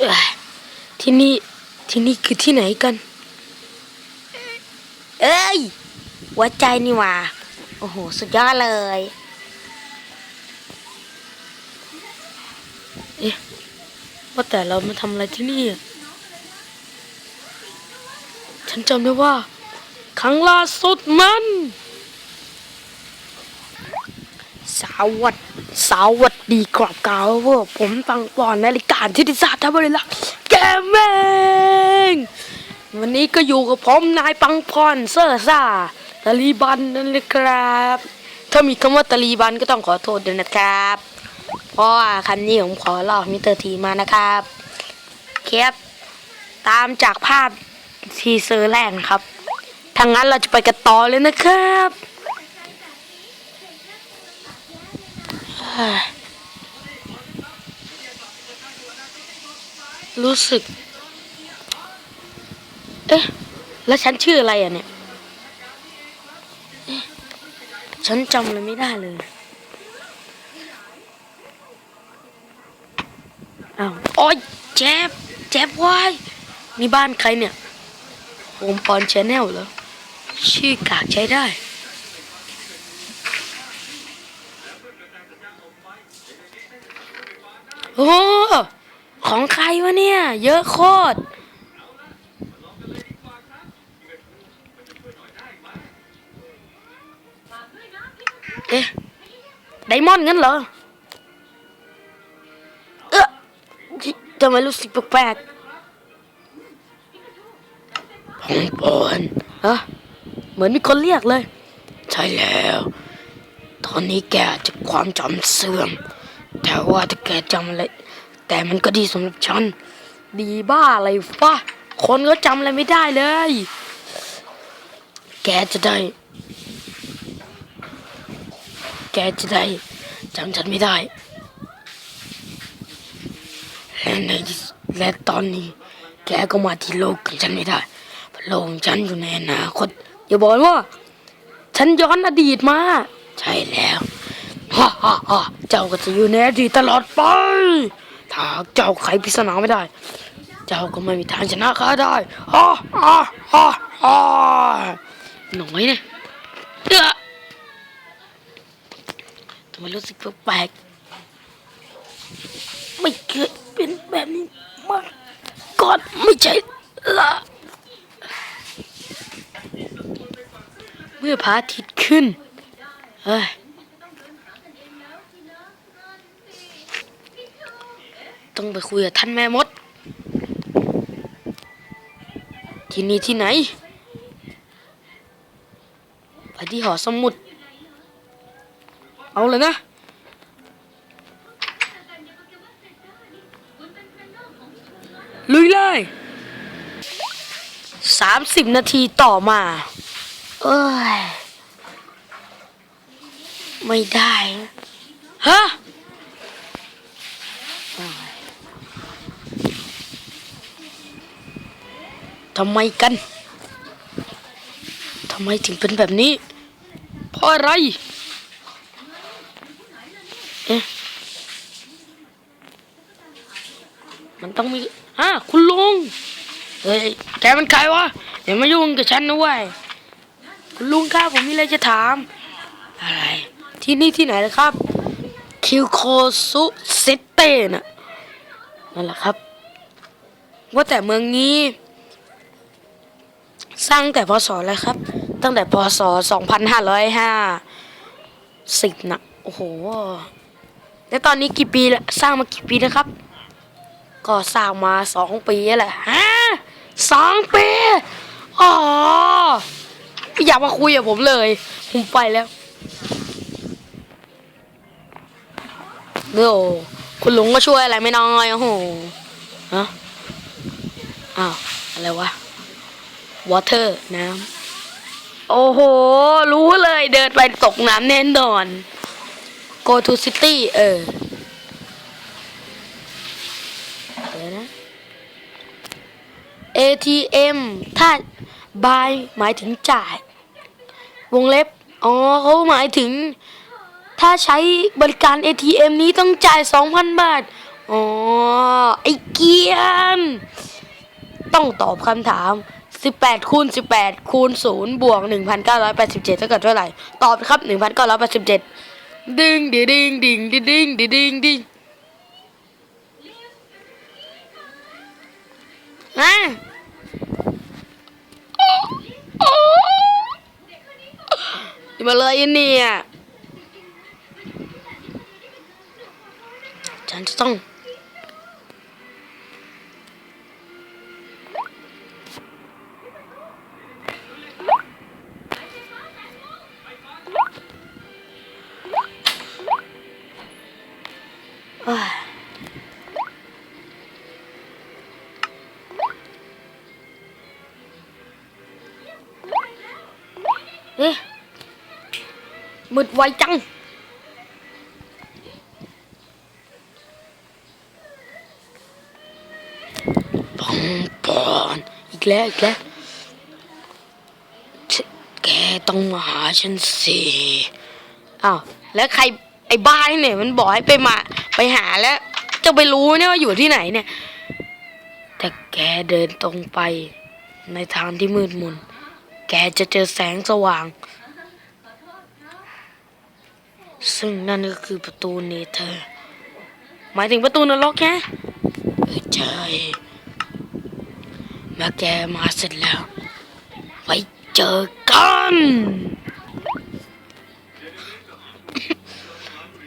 เอ้ยที่นี่ที่นี่คือที่ไหนกัน เอ้ยหัวใจนี่หว่าโอ้โห สุดยอดเลยเอ๊ะว่าแต่เรามาทำอะไรที่นี่อะฉันจำได้ว่า ครั้งล่าสุดมันสวัสดสวัส ดีกรอบกาเวอร์ผมฟังปอนนาฬิกาที่ดิสาทบริลักษ์แกมเองวันนี้ก็อยู่กับผมนายปังพรเซอร์ซ่าตาลีบันนั่นเลยครับ ถ้ามีคำว่าตาลีบันก็ต้องขอโทษด้วยนะครับ เพราะว่าคันนี้ผมขอลอกมิเตอร์ทีมานะครับเคปตามจากภาพทีเซอร์แรกครับทางนั้นเราจะไปกันต่อเลยนะครับ รู้สึก เอ๊ะ แล้วฉันชื่ออะไรอะเนี่ย ฉันจำอะไรไม่ได้เลยอ้าวโอ๊ยเจ็บเจ็บวายนี่บ้านใครเนี่ยโฮมปอนชแนลเหรอ ชื่อกากใช้ได้โอ้ ของใครวะเนี่ย เยอะโคตรเอ๊ะไดมอนด์งั้นเหรอ เอ๊ะทำไมรู้สึกแปลกๆพงปอนฮะเหมือนมีคนเรียกเลย ใช่แล้ว ตอนนี้แกจะความจำเสื่อม แต่ว่าถ้าแกจำอะไร แต่มันก็ดีสำหรับฉัน ดีบ้าอะไรฟะคนก็จำอะไรไม่ได้เลย แกจะได้ แกจะได้จำฉันไม่ได้ และในที่สุดและตอนนี้ แกก็มาที่โลกของฉันไม่ได้เพราะโลกของฉันอยู่ในอนาคตอย่าบอกว่า ฉันย้อนอดีตมา ใช่แล้วฮ่าฮ่าฮ่าเจ้าก็จะอยู่ในอดีตตลอดไป ถ้าเจ้าไขปริศนาไม่ได้ เจ้าก็ไม่มีทางชนะข้าได้ฮ่าฮ่าฮ่าฮ่าหน่อยเนี่ยเอ้อทำไมรู้สึกแปลกไม่เคยเป็นแบบนี้มาก่อนไม่ใช่ละเมื่อพระอาทิตย์ขึ้นเฮ้ย ต้องไปคุยกับท่านแม่มด ที่นี่ที่ไหน ไปที่หอสมุด เอาเลยนะลุยเลยสามสิบนาทีต่อมา เอ้ย ไม่ได้ ฮะ ทำไมกันทำไมถึงเป็นแบบนี้เพราะอะไรเอ๊ะมันต้องมีฮะคุณลุงเฮ้ยแกมันใครวะอย่ามายุ่งกับฉันนะเว้ยคุณลุงครับผมมีอะไรจะถาม อะไร ที่นี่ที่ไหนนะครับ คิวโคซุเซเต้น่ะนั่นแหละครับ ว่าแต่เมืองนี้ สร้างแต่พศอะไรครับ ตั้งแต่พศ2550นห้าร้อยห้าสิบนะโอ้โหแล้วตอนนี้กี่ปีแล้วสร้างมากี่ปีแล้วครับ ก็สร้างมาสองปีแหละฮะสองปีอ๋อไม่อยากมาคุยกับผมเลย ผมไปแล้วเดี๋ยวคุณลุงก็ช่วยอะไรไม่น้อยโอ้โหฮะอ้าวอะไรวะ วอเตอร์น้ำ โอ้โห รู้เลยเดินไปตกน้ำแน่นอน go to city เออเดี๋ยวนะ ATM ถ้า buy หมายถึงจ่าย วงเล็บ อ๋อเขาหมายถึง ถ้าใช้บริการ ATM นี้ต้องจ่าย 2,000 บาท อ๋อ ไอ้เกียน ต้องตอบคำถาม 18คูณ18คูณ0บวก1,987เท่ากับเท่าไหร่ ตอบครับ 1,987 ดึงดิดิงดิงดิดิงดิดิงดิงฮะนี่มาเลยเนี่ยฉันจะต้อง เอ๊ะมืดไวจัง ปองปอนอีกแล้วอีกแล้ว แกต้องมาหาฉันสิ อ้าว แล้วใครไอ้บ้านี่เนี่ยมันบอกให้ไปมา ไปหาแล้ว จะไปรู้เนี่ยว่าอยู่ที่ไหนเนี่ย แต่แกเดินตรงไป ในทางที่มืดมน แกจะเจอแสงสว่าง ซึ่งนั่นก็คือประตูเนเธอร์หมายถึงประตูนรกไงเออใช่เมื่อแกมาเสร็จแล้ว ไว้เจอกัน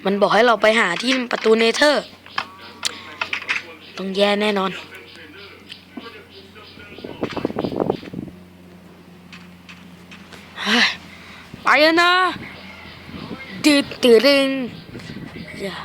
มันบอกให้เราไปหาที่ประตูเนเธอร์ ต้องแย่แน่นอน ไปนะดืดตื่นดึงอย่า